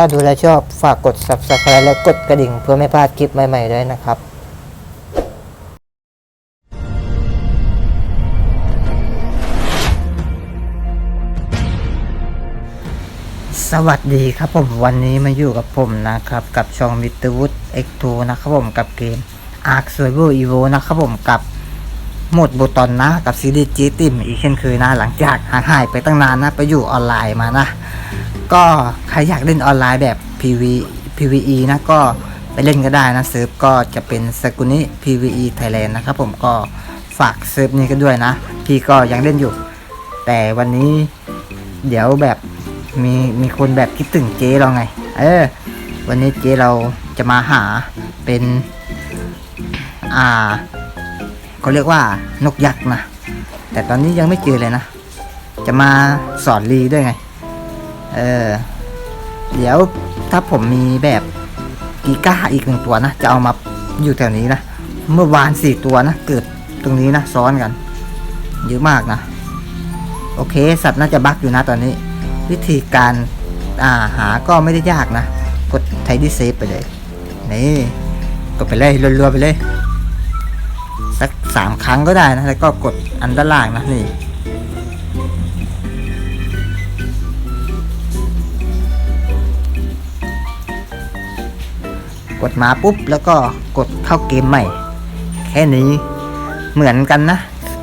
ถ้าดูแลชอบฝากกด subscribe และกดกระดิ่งเพื่อไม่พลาดคลิปใหม่ๆด้วยนะครับสวัสดีครับผมวันนี้มาอยู่กับผมนะครับ กับช่องมิตรวุฒิ X2 นะครับผมกับเกม Ark Survival Evo นะครับผมกับโหมดโบตอนนะ กับซีรีส์จีติมอีกเช่นเคยนะ หลังจากห่างหายไปตั้งนานนะ ไปอยู่ออนไลน์มานะ ก็ใครอยากเล่นออนไลน์แบบ PV PVE นะก็ไปเล่นก็ได้นะเซิร์ฟก็จะเป็นสกุนิ PVE Thailand นะครับผมก็ฝากเซิร์ฟนี้ก็ด้วยนะ พี่ก็ยังเล่นอยู่ แต่วันนี้เดี๋ยวแบบมีมีคนแบบคิดถึงเจ๊เราไง เออ วันนี้เจ๊เราจะมาหาเป็น อ่าเขาเรียกว่านกยักษ์นะ แต่ตอนนี้ยังไม่เจอเลยนะ จะมาสอนรีด้วยไง เออ เดี๋ยวถ้าผมมีแบบกีก้าอีกหนึ่งตัวนะ จะเอามาอยู่แถวนี้นะ เมื่อวานสี่ตัวนะ เกิดตรงนี้นะ ซ้อนกัน เยอะมากนะ โอเค สัตว์น่าจะบักอยู่นะตอนนี้ วิธีการอ่าหาก็ไม่ได้ยากนะ กดไทดีเซฟไปเลย นี่กดไปเลยรัวๆไปเลย สักสามครั้งก็ได้นะ แล้วก็กดอันด้านล่างนะนี่ กดมาปุ๊บแล้วก็กดเข้าเกมใหม่ แค่นี้เหมือนกันนะ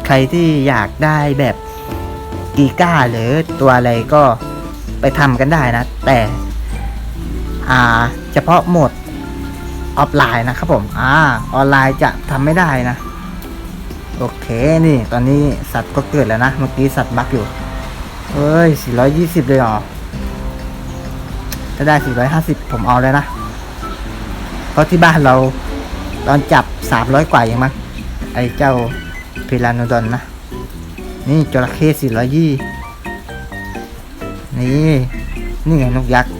ใครที่อยากได้แบบกีก้าหรือตัวอะไรก็ไปทำกันได้นะ แต่อ่าเฉพาะโหมดออฟไลน์นะครับผมอ่าออนไลน์จะทำไม่ได้นะ โอเคนี่ตอนนี้สัตว์ก็เกิดแล้วนะ เมื่อกี้สัตว์บักอยู่เฮ้ย 420 เลยหรอถ้าได้ 450 ผมเอาเลยนะ เพราะที่บ้านเราตอนจับ300กว่าอย่างมั้งไอ้เจ้าพิลานดอนนะ นี่จระเข้สี่ร้อยยี่นี่ นี่ไงนกยักษ์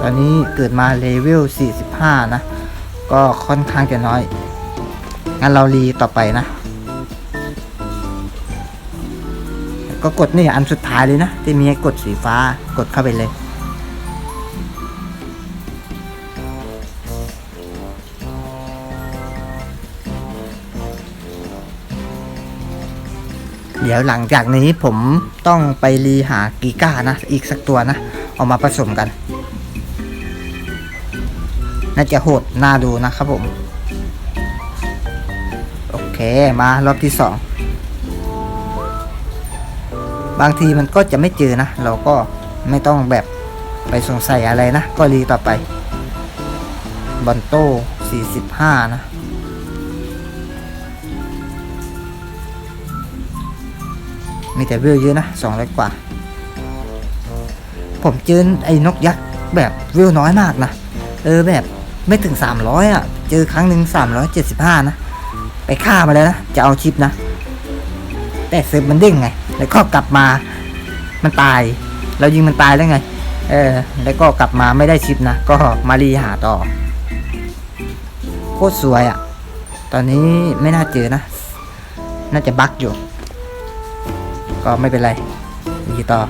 ตอนนี้เกิดมาเลเวล 45 นะ ก็ค่อนข้างจะน้อย งั้นเรารีต่อไปนะ ก็กดนี่อันสุดท้ายเลยนะ ที่มีให้กดสีฟ้ากดเข้าไปเลย เดี๋ยวหลังจากนี้ผมต้องไปรีหากีก้านะ อีกสักตัวนะ เอามาผสมกัน น่าจะโหดน่าดูนะครับผม โอเคมารอบที่สองบางทีมันก็จะไม่เจอนะ เราก็ไม่ต้องแบบไปสงสัยอะไรนะ ก็รีต่อไป บอนโต้45 นะ มีแต่วิวเยอะนะสองร้อยกว่า ผมเจอไอ้นกยักษ์แบบวิวน้อยมากนะ เออแบบไม่ถึง300อะ เจอครั้งหนึ่ง375นะ ไปฆ่ามาแล้วนะ จะเอาชิปนะ แต่เซิร์ฟมันเด้งไง แล้วก็กลับมา มันตาย เรายิงมันตายแล้วไง เออ แล้วก็กลับมาไม่ได้ชิปนะ ก็มารีหาต่อ โคตรสวยอะ ตอนนี้ไม่น่าเจอนะ น่าจะบั๊กอยู่ ก็ไม่เป็นไรดีต่อ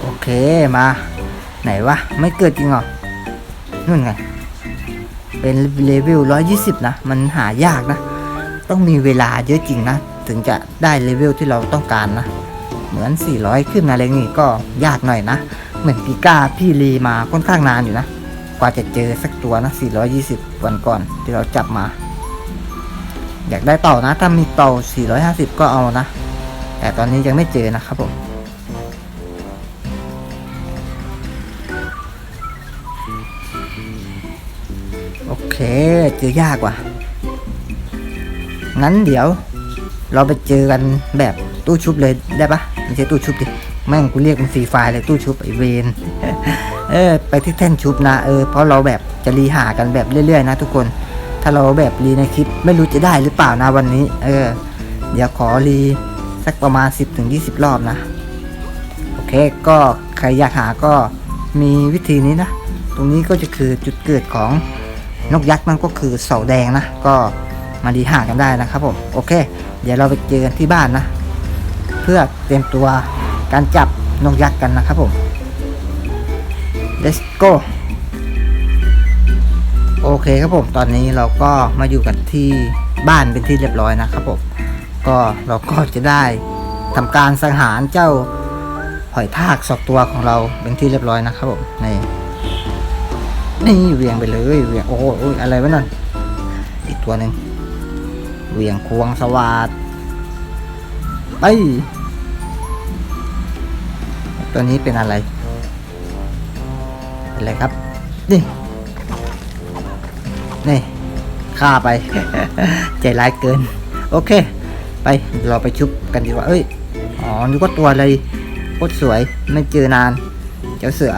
โอเคมา ไหนวะ ไม่เกิดจริงหรอ นู่นไง เป็นเลเวล120นะ มันหายากนะ ต้องมีเวลาเยอะจริงนะ ถึงจะได้เลเวลที่เราต้องการนะ เหมือน 400 ขึ้นอะไรนี่ก็ยากหน่อยนะ เหมือนกีก้าพี่รีมาค่อนข้างนานอยู่นะ กว่าจะเจอสักตัวนะ 420 วันก่อนที่เราจับมา อยากได้เต่านะ ถ้ามีเต่า450 ก็เอานะ แต่ตอนนี้ยังไม่เจอนะครับผม เค เจอยากว่ะ งั้นเดี๋ยว เราไปเจอกันแบบตู้ชุบเลยได้ปะไม่ใช่ตู้ชุบดิ แม่งกูเรียกมันฟรีไฟเลยตู้ชุบไอเวนเออ ไปที่แท่นชุบนะเออเพราะเราแบบจะรีหากันแบบเรื่อยๆ นะทุกคน ถ้าเราแบบรีในคลิปไม่รู้จะได้หรือเปล่านะวันนี้ เออ เดี๋ยวขอรีสักประมาณ 10-20 รอบนะ โอเค ก็ใครอยากหาก็มีวิธีนี้นะ ตรงนี้ก็จะคือจุดเกิดของ นกยักษ์นั่นก็คือเสาแดงนะ ก็มาดีหากันได้นะครับผม โอเค เดี๋ยวเราไปเจอกันที่บ้านนะ เพื่อเตรียมตัวการจับนกยักษ์กันนะครับผม let's go โอเคครับผม ตอนนี้เราก็มาอยู่กันที่บ้านเป็นที่เรียบร้อยนะครับผม ก็เราก็จะได้ทำการสังหารเจ้าหอยทากสองตัวของเราเป็นที่เรียบร้อยนะครับผม นี่ นี่เวียงไปเลยเวียงโอ้โหโอ้ยอะไรวะนั่นอีกตัวหนึ่งเวียงควงสวัสดไปตัวนี้เป็นอะไรเป็นอะไรครับ นี่ นี่ฆ่าไป ใจร้ายเกิน โอเค ไปเราไปชุบกันดีกว่าเอ้ย อ๋อนึกว่าตัวอะไรโคตรสวยไม่เจอนาน เจ้าเสือ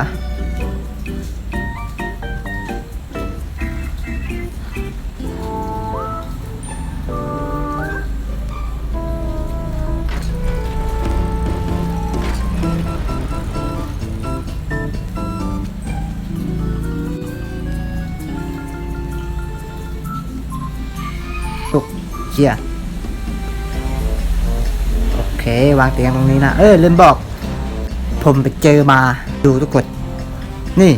ชียโอเควางเตียงตรงนี้นะ เออลืมบอก ผมไปเจอมาดูทุกคนนี่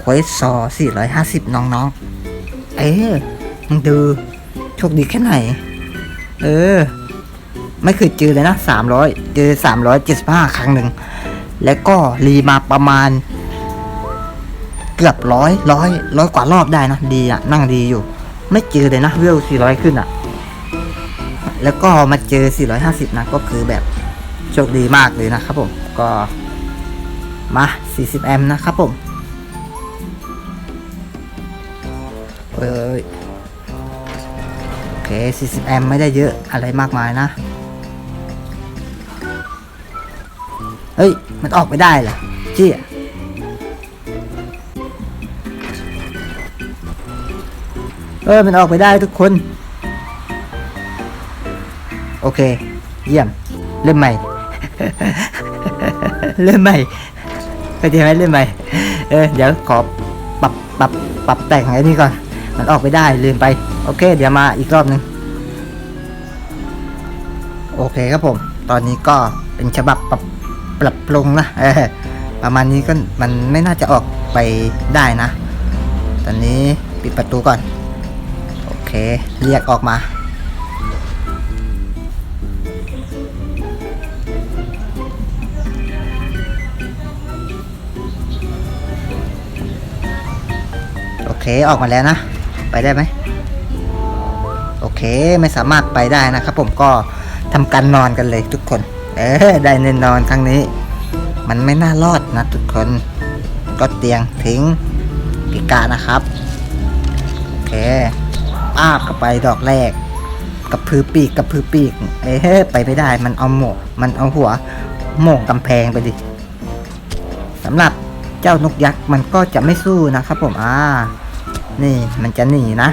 เควสซอ450 น้องๆ เอ๊ะมึงดูโชคดีแค่ไหน เออ ไม่เคยเจอเลยนะ 300 เจอ 375 ครั้งหนึ่ง แล้วก็รีมาประมาณ เกือบร้อยร้อยร้อยกว่ารอบได้นะ ดีอะนั่งดีอยู่ ไม่เจอเลยนะ เวล400 ขึ้นอะ แล้วก็มาเจอ 450 นะ ก็คือแบบโชคดีมากเลยนะครับผม ก็มา 40 แอมป์นะครับผมเอ้ยโอเค 40 แอมป์ไม่ได้เยอะอะไรมากมายนะ เฮ้ย มันออกไม่ได้เหรอจี้เออมันออกไปได้ทุกคน เค เยี่ยม เริ่มใหม่ เริ่มใหม่เข้าใจไหมเริ่มใหม่ เออ เดี๋ยวขอปรับปรับปรับแต่งไอ้นี่ก่อน มันออกไปได้ลืมไป โอเค เดี๋ยวมาอีกรอบหนึง โอเคครับผม ตอนนี้ก็เป็นฉบับปรับปรับปรุงนะเออประมาณนี้ก็มันไม่น่าจะออกไปได้นะ ตอนนี้ปิดประตูก่อน โอเค เรียกออกมา อเคออกมาแล้วนะ ไปได้ไหมโอเคไม่สามารถไปได้นะครับผมก็ทำการนอนกันเลยทุกคน เออได้แน่นอนครั้งนี้ มันไม่น่ารอดนะทุกคนก็เตียงทิ้งกิกานะครับโอเคป้าบเข้าไปดอกแรกกับพือปีกกับพือปีก เอ้ไปไม่ได้ มันเอาหมกมันเอาหัวโหม่งกำแพงไปดิสำหรับเจ้านกยักษ์มันก็จะไม่สู้นะครับผมอ่า นี่มันจะหนีนะ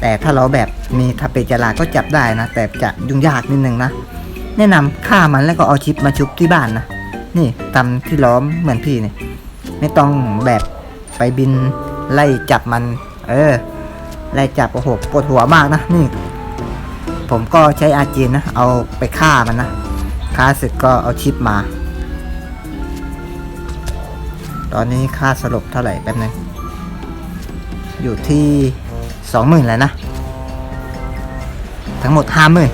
แต่ถ้าเราแบบมีทาเปจาราก็จับได้นะ แต่จะยุ่งยากนิดนึงนะ แนะนำฆ่ามันแล้วก็เอาชิปมาชุบที่บ้านนะ นี่ทำที่ล้อมเหมือนพี่นี่ไม่ต้องแบบไปบินไล่จับมัน เออ ไล่จับโอ้โหปวดหัวมากนะนี่ ผมก็ใช้อาจีนนะ เอาไปฆ่ามันนะฆ่าสร็จก็เอาชิปมา ตอนนี้ค่าสรุปเท่าไหร่แป๊บนึง อยู่ที่สองหมื่นแล้วนะ ทั้งหมดห้าหมื่น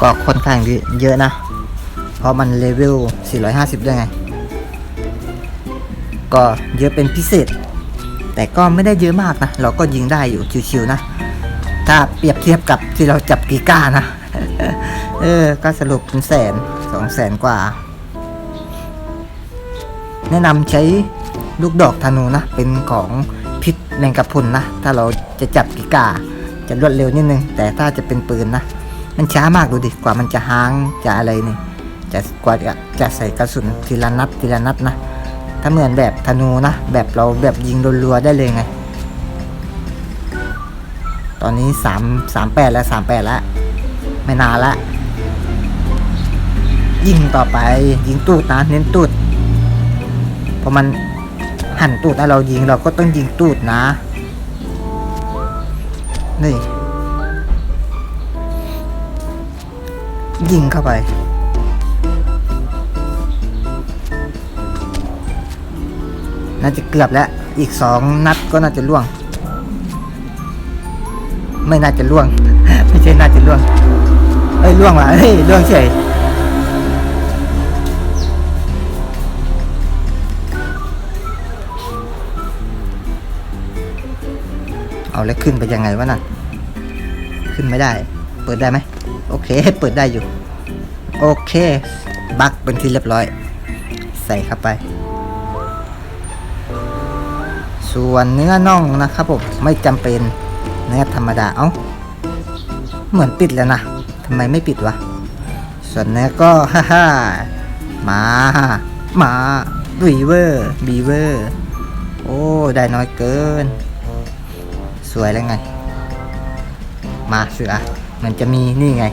ก็ค่อนข้างเยอะนะ เพราะมันเลเวล 450 ด้วยไง ก็เยอะเป็นพิเศษ แต่ก็ไม่ได้เยอะมากนะ เราก็ยิงได้อยู่ชิวๆนะ ถ้าเปรียบเทียบกับที่เราจับกีก้านะ เออ ก็สรุปเป็นแสนสองแสนกว่า แนะนำใช้ ลูกดอกธนูนะ เป็นของพิษแมงกะพรุนนะ ถ้าเราจะจับกีกาจะรวดเร็วนิดนึง แต่ถ้าจะเป็นปืนนะ มันช้ามากดูดิ กว่ามันจะห้างจะอะไรนี่ จะกว่าจะจะใส่กระสุนทีละนัดทีละนัดนะ ถ้าเหมือนแบบธนูนะ แบบเราแบบยิงรัวๆได้เลยไง ตอนนี้สามสามแปดแล้วสามแปดแล้วไม่นานละ ยิงต่อไปยิงตูดนะเน้นตูดเพราะมัน หันตูดแล้เรายิงเราก็ต้องยิงตูดนะ นี่ ยิงเข้าไป น่าจะเกือบแล้ว อีกสองนัดก็น่าจะล่วง ไม่น่าจะล่วง ไม่ใช่น่าจะล่วง เอ้ยล่วงว่ะเฮ้ยล่วงเฉย เอาแล้วขึ้นไปยังไงวะน่ะ ขึ้นไม่ได้ เปิดได้ไหมโอเค เปิดได้อยู่ โอเค บักเป็นที่เรียบร้อย ใส่เข้าไป ส่วนเนื้อน่องนะครับผมไม่จำเป็นเนื้อธรรมดา เอ้า เหมือนปิดแล้วนะทำไมไม่ปิดวะ ส่วนเนื้อก็ฮ่าฮ่ามามาบีเวอร์บีเวอร์ โอ้ ได้น้อยเกิน สวยแล้วไง มาเสือ มันจะมีนี่ไง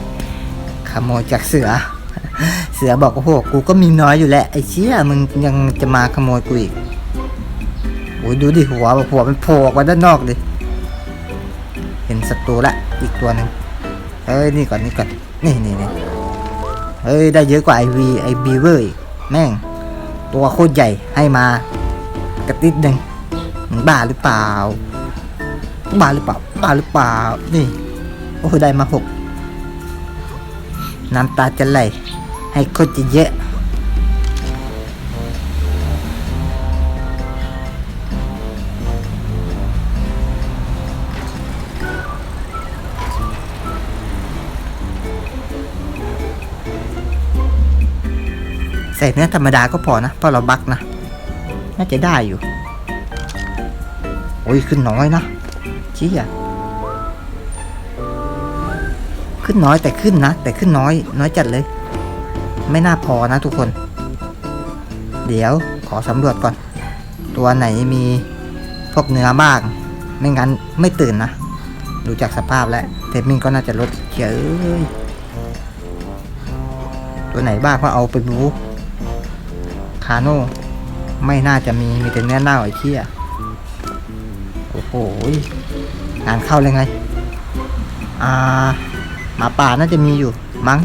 ขโมยจากเสือ เสือบอกโอ้โหกูก็มีน้อยอยู่แหละไอ้เชี่ยมึงยังจะมาขโมยกูอีกโอ้ยดูดิหัวหัวมันโผล่ออกมาด้านนอกดิเห็นศัตรูละอีกตัวหนึ่งเฮ้ยนี่ก่อนนี่ก่อนนี่นี่นี่เฮ้ยได้เยอะกว่าไอวีไอบีเวอร์อีกแม่ง ตัวโคตรใหญ่ให้มากระติดหนึ่งบ้าหรือเปล่า บ้าหรือเปล่าบ้าหรือเปล่า นี่ โอ้ได้มาหกน้ำตาจะไหล ให้โคตรจะเยอะใส่เนื้อธรรมดาก็พอนะเพราะเราบักนะ น่าจะได้อยู่ โอ้ย ขึ้นน้อยนะ ชี้อะขึ้นน้อยแต่ขึ้นนะ แต่ขึ้นน้อย น้อยจัดเลย ไม่น่าพอนะทุกคน เดี๋ยวขอสำรวจก่อน ตัวไหนมีพวกเนื้อบ้าง ไม่งั้นไม่ตื่นนะ ดูจากสภาพแล้วเทมมิ่งก็น่าจะลดเยอตัวไหนบ้างก็เอาไปบูคาโน่ไม่น่าจะมีมีแต่เนื้อเน่าไอ้เชี่ยโอ้โห งานเข้าเลยไง อ่าหมาป่าน่าจะมีอยู่ มั้ง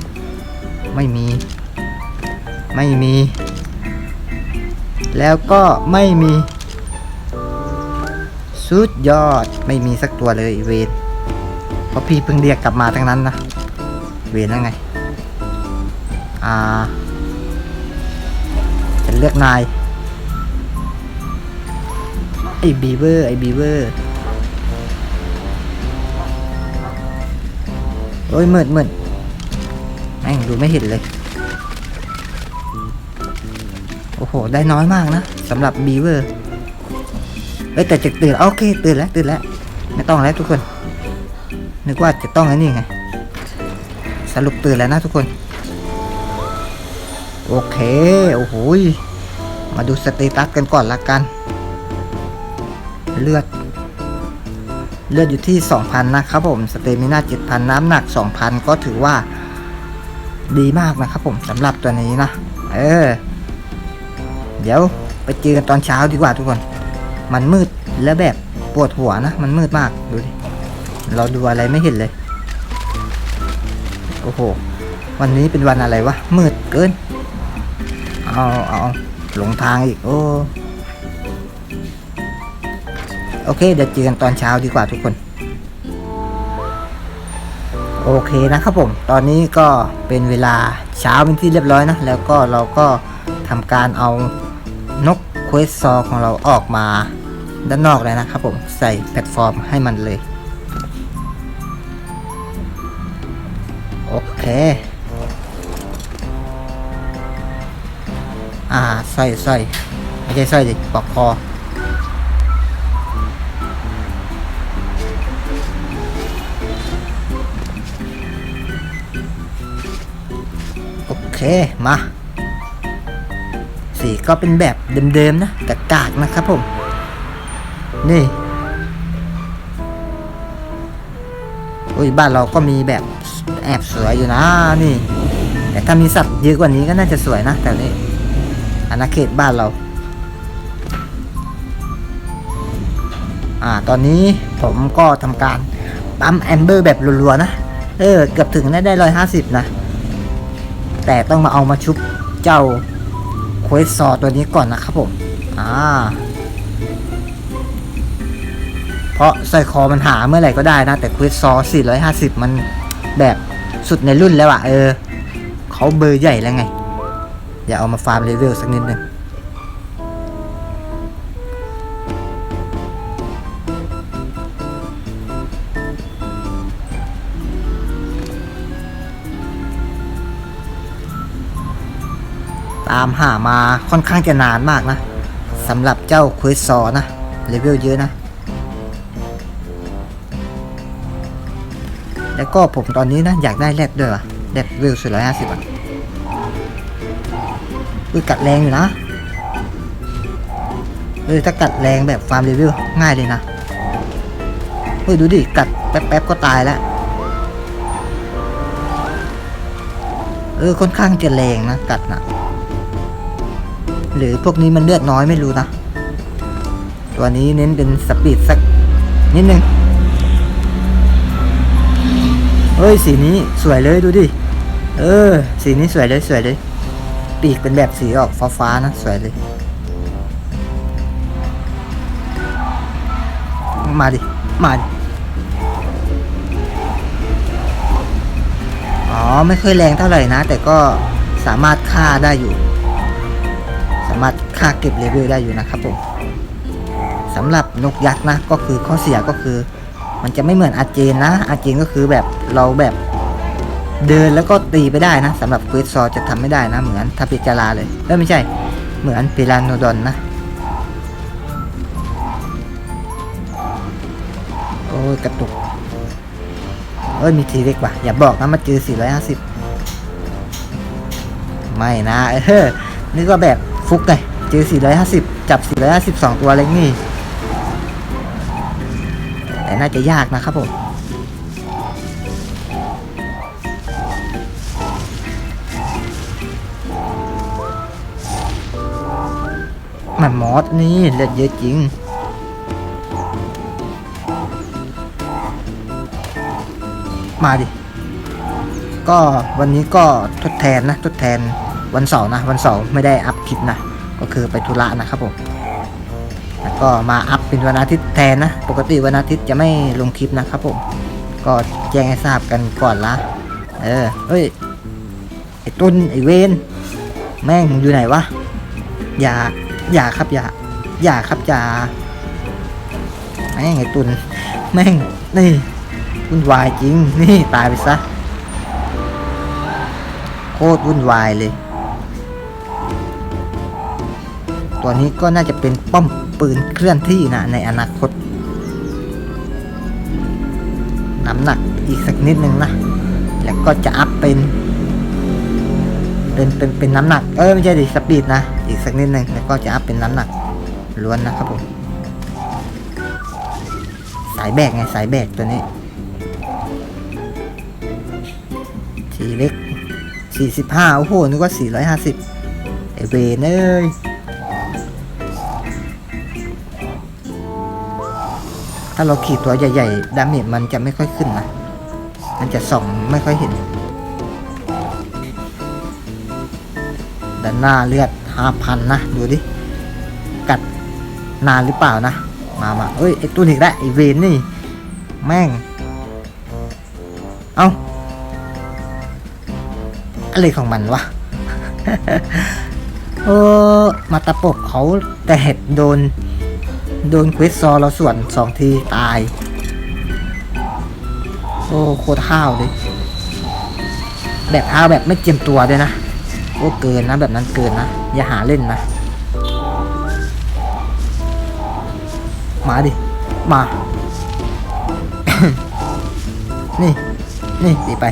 ไม่มี ไม่มี แล้วก็ไม่มีสุดยอดไม่มีสักตัวเลยเวนเพราะพี่เพิ่งเรียกกลับมาทั้งนั้นนะ เวนแล้วไง อ่า จะเลือกนายไอ้บีเวอร์ไอ้บีเวอร์ โอ้ยมืดมืดแม่งดูไม่เห็นเลย โอ้โห ได้น้อยมากนะสำหรับบีเวอร์เอ้ยแต่จะตื่นโอเคตื่นแล้วตื่นแล้วไม่ต้องแล้วทุกคน นึกว่าจะต้องไอ้นี่ไง สรุปตื่นแล้วนะทุกคน โอเค โอ้โหมาดูสเตตัสกันก่อนละกัน เลือด เลือดอยู่ที่ 2,000 นะครับผมสเตมิน่า7,000 น้ำหนัก 2,000 ก็ถือว่าดีมากนะครับผมสำหรับตัวนี้นะ เออ เดี๋ยวไปเจอกันตอนเช้าดีกว่าทุกคน มันมืดและแบบปวดหัวนะ มันมืดมากดูดิ เราดูอะไรไม่เห็นเลย โอ้โห วันนี้เป็นวันอะไรวะ มืดเกิน เอาเอาหลงทางอีก โอ้ โอเค เดี๋ยวเจอกันตอนเช้าดีกว่าทุกคน โอเคนะครับผม ตอนนี้ก็เป็นเวลาเช้าเป็นที่เรียบร้อยนะ แล้วก็เราก็ทำการเอานกเควสซอของเราออกมาด้านนอกเลยนะครับผมใส่แพลตฟอร์มให้มันเลย โอเค อ่าใสร้อยสร้อยไม่ใช่สร้อยดิปลอกคอ เคมาสีก็เป็นแบบเดิมๆนะกากากๆนะครับผม นี่อุ้ยบ้านเราก็มีแบบแอบสวยอยู่นะนี่ แต่ถ้ามีสัตว์เยอะกว่านี้ก็น่าจะสวยนะแต่นี่อาณาเขตบ้านเรา อ่า ตอนนี้ผมก็ทำการปั๊มแอมเบอร์แบบรัวๆนะ เออ เกือบถึงได้ได้ร้อยห้าสิบนะ แต่ต้องมาเอามาชุบเจ้าเคสซอตัวนี้ก่อนนะครับผม อ่า เพราะสร้อยคอมันหาเมื่อไหร่ก็ได้นะ แต่เคสซอ 450 มันแบบสุดในรุ่นแล้วอะเออเขาเบอร์ใหญ่แล้วไง เดี๋ยวเอามาฟาร์มเลเวลสักนิดหนึ่งามหามาค่อนข้างจะนานมากนะสำหรับเจ้าค u สซอนะเลเวลเยอะนะ แล้วก็ผมตอนนี้นะอยากได้แรดด้วยว่ะแรดเวลสุดร้อยห้าสิบอะอุ้ยกัดแรงอยู่นะเออถ้ากัดแรงแบบฟาร์มเลเวลง่ายเลยนะเฮ้ยดูดิ กัดแป๊บๆก็ตายแล้ว เออค่อนข้างจะแรงนะ กัดนะ หรือพวกนี้มันเลือดน้อยไม่รู้นะ ตัวนี้เน้นเป็นสปีดสักนิดนึงเฮ้ยสีนี้สวยเลยดูดิ เออ สีนี้สวยเลยสวยเลย ปีกเป็นแบบสีออกฟ้าๆนะสวยเลย มาดิ มาดิ อ๋อ ไม่ค่อยแรงเท่าไหร่นะ แต่ก็สามารถฆ่าได้อยู่ ค่าเก็บเลเวลได้อยู่นะครับผมสำหรับนกยักษ์นะก็คือข้อเสียก็คือ มันจะไม่เหมือนอาเจนนะ อาเจนก็คือแบบเราแบบเดินแล้วก็ตีไปได้นะสำหรับควิสซอจะทำไม่ได้นะ เหมือนทาปิจาราเลยเอ้ไม่ใช่ เหมือนปิรานโนดอนนะโอ้ยกระตุกเอ้ยมีทีเล็กว่ะอย่าบอกนะมาเจอ 450 ไม่นะเออนี่ก็แบบฟุกไง เจอ 450 จับ 452 ตัวเล็กนี่ แต่น่าจะยากนะครับผมมันมอสนี่เลือดเยอะจริง มาดิ ก็วันนี้ก็ทดแทนนะ ทดแทนวันเสาร์นะ วันเสาร์ไม่ได้อัพคลิปนะ ก็คือไปธุระนะครับผมแล้วก็มาอัพเป็นวันอาทิตย์แทนนะ ปกติวันอาทิตย์จะไม่ลงคลิปนะครับผม ก็แจ้งให้ทราบกันก่อนละเออเฮ้ยไอ้ตุนไอ้เวนแม่งอยู่ไหนวะอย่าอย่าครับอย่าอย่าครับอย่าแม่งไอ้ตุนแม่งนี่วุ่นวายจริงนี่ตายไปซะโคตรวุ่นวายเลย ตัวนี้ก็น่าจะเป็นป้อมปืนเคลื่อนที่นะในอนาคต น้ำหนักอีกสักนิดนึงนะ แล้วก็จะอัพเป็น เป็นเป็นเป็นน้ำหนัก เออไม่ใช่ดิสปีดนะ อีกสักนิดนึงแล้วก็จะอัพเป็นน้ำหนักล้วนนะครับผม สายแบกไงสายแบกตัวนี้ทีเล็ก45โอ้โหนึกว่า450ไอเวนเอ้ย ถ้าเราขี่ตัวใหญ่ๆดาเมจมันจะไม่ค่อยขึ้นนะ มันจะส่องไม่ค่อยเห็นด้านหน้าเลือด5,000นะ ดูดิ กัดนานหรือเปล่านะ มามาเอ้ยไอตัวนี้แหละไอเวนนี่ แม่ง เอาอะไรของมันวะเออมาตะปบเขาแต่เห็ดโดน โดนควิสซอเราส่วนสองที ตาย โอ้ โคตรห้าวเลย แบบห้าวแบบไม่เจียมตัวด้วยนะ โอ้ เกินนะ แบบนั้นเกินนะ อย่าหาเล่นนะ มาดิ มา นี่ นี่ตีไป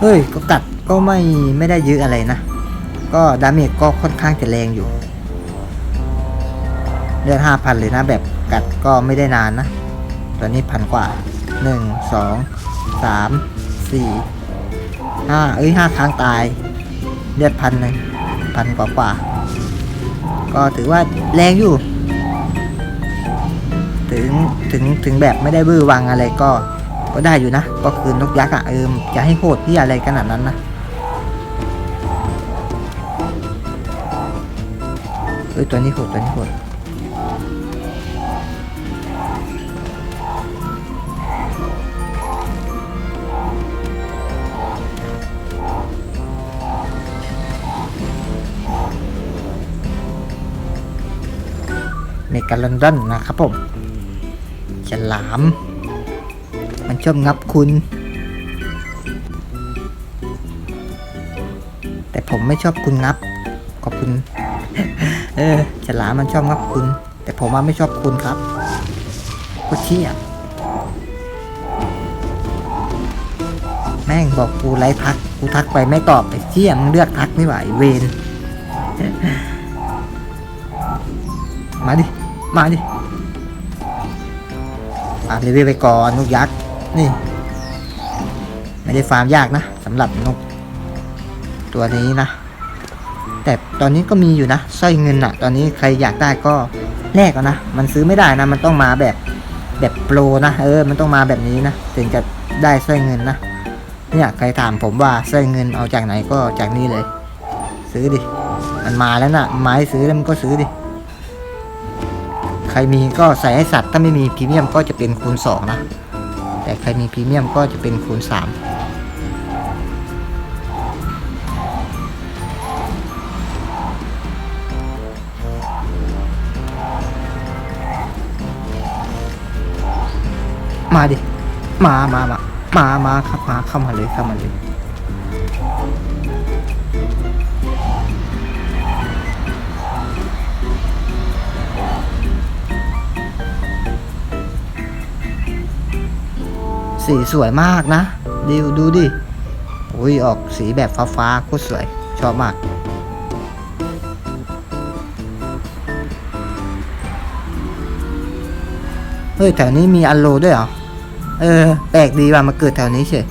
เฮ้ย ก็กัดก็ไม่ไม่ได้เยอะอะไรนะก็ดาเมจก็ค่อนข้างจะแรงอยู่ เลือดห้าพันเลยนะแบบกัดก็ไม่ได้นานนะ ตอนนี้พันกว่าหนึ่งสองสามสี่ห้าเอ้ยห้าครั้งตาย เลือดพันหนึ่งพันกว่ากว่า ก็ถือว่าแรงอยู่ ถึงถึงถึงแบบไม่ได้บื้อวังอะไรก็ก็ได้อยู่นะ ก็คือนกยักษ์อะเออจะให้โหดที่อะไรขนาดนั้นนะเอ้ยตัวนี้โหดตัวนี้โหด กาลอนดอนนะครับผมฉลาม มันชอบงับคุณ แต่ผมไม่ชอบคุณงับ ขอบคุณ เออฉลามมันชอบงับคุณ แต่ผมว่าไม่ชอบคุณครับก็เชี่ยแม่งบอกกูไลฟ์ทัก กูทักไปไม่ตอบไอ้เชี่ยมึงเลือกทักนี่ไหวเวนมาดิ มาดิฟาร์มเลเวลไปก่อนนกยักษ์นี่ ไม่ได้ฟาร์มยากนะสำหรับนก ตัวนี้นะ แต่ตอนนี้ก็มีอยู่นะสร้อยเงินอะตอนนี้ใครอยากได้ก็แลกเอานะ มันซื้อไม่ได้นะ มันต้องมาแบบแบบโปรนะเออ มันต้องมาแบบนี้นะถึงจะได้สร้อยเงินนะเนี่ยใครถามผมว่าสร้อยเงินเอาจากไหนก็จากนี้เลย ซื้อดิ มันมาแล้วนะไม้ซื้อแล้วมันก็ซื้อดิ ใครมีก็ใส่ให้สัตว์ ถ้าไม่มีพรีเมียมก็จะเป็นคูณ 2 นะ แต่ใครมีพรีเมียมก็จะเป็นคูณ 3มาดิ มา มา มา มา มาครับ มา เข้ามาเลย เข้ามาเลย สีสวยมากนะดิวดูดิอุ้ยออกสีแบบฟ้าฟ้าๆโคตรสวย ชอบมากเฮ้ยแถวนี้มีอัลโลด้วยเหรอ เออ แปลกดีว่ามาเกิดแถวนี้เฉย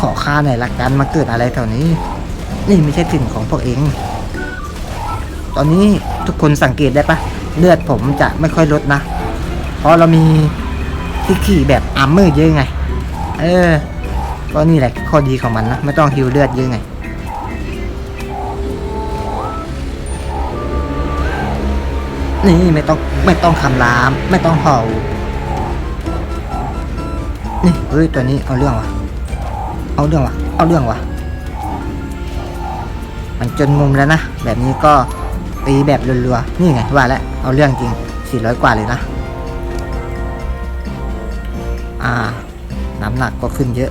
ขอค่าหน่อยละกันมาเกิดอะไรแถวนี้ นี่ไม่ใช่ถิ่นของพวกเอง ตอนนี้ทุกคนสังเกตได้ปะ เลือดผมจะไม่ค่อยลดนะ เพราะเรามีที่ขี่แบบอาร์มเมอร์เยอะไง เออ ก็นี่แหละข้อดีของมันนะ ไม่ต้องฮิวเลือดเยอะไง นี่ไม่ต้องไม่ต้องคำราม ไม่ต้องเห่า นี่เฮ้ยตัวนี้เอาเรื่องวะเอาเรื่องวะเอาเรื่องวะมันจนมุมแล้วนะ แบบนี้ก็ ตีแบบรัวๆ นี่ไงว่าแล้วเอาเรื่องจริง 400 กว่าเลยนะ อ่า น้ำหนักก็ขึ้นเยอะ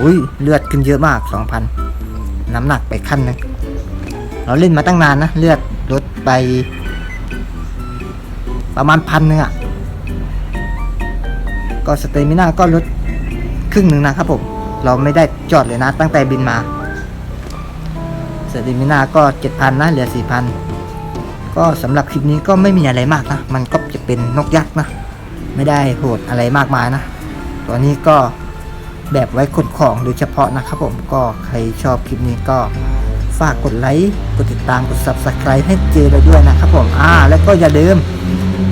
อุ้ยเลือดขึ้นเยอะมาก 2,000 น้ำหนักไปขั้นนึงเราเล่นมาตั้งนานนะ เลือดลดไป ประมาณพันหนึ่งอะ ก็สเตมิน่าก็ลดครึ่งหนึ่งนะครับผม เราไม่ได้จอดเลยนะตั้งแต่บินมาสเตมิน่าก็ 7,000นะเหลือ 4,000 ก็สำหรับคลิปนี้ก็ไม่มีอะไรมากนะ มันก็จะเป็นนกยักษ์นะ ไม่ได้โหดอะไรมากมายนะ ตัวนี้ก็แบบไว้ขนของโดยเฉพาะนะครับผมก็ใครชอบคลิปนี้ก็ฝากกดไลค์กดติดตามกด subscribe ให้เจเราด้วยนะครับผมอ่าแล้วก็อย่าลืม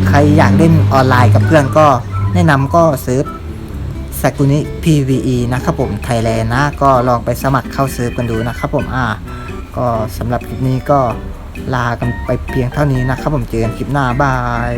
ใครอยากเล่นออนไลน์กับเพื่อนก็แนะนำก็เซิร์ฟสกุนิ PVE นะครับผมไทยแลนด์นะ ก็ลองไปสมัครเข้าเซิร์ฟกันดูนะครับผมอ่าก็สำหรับคลิปนี้ก็ ลากันไปเพียงเท่านี้นะครับผมเจอกันคลิปหน้าบาย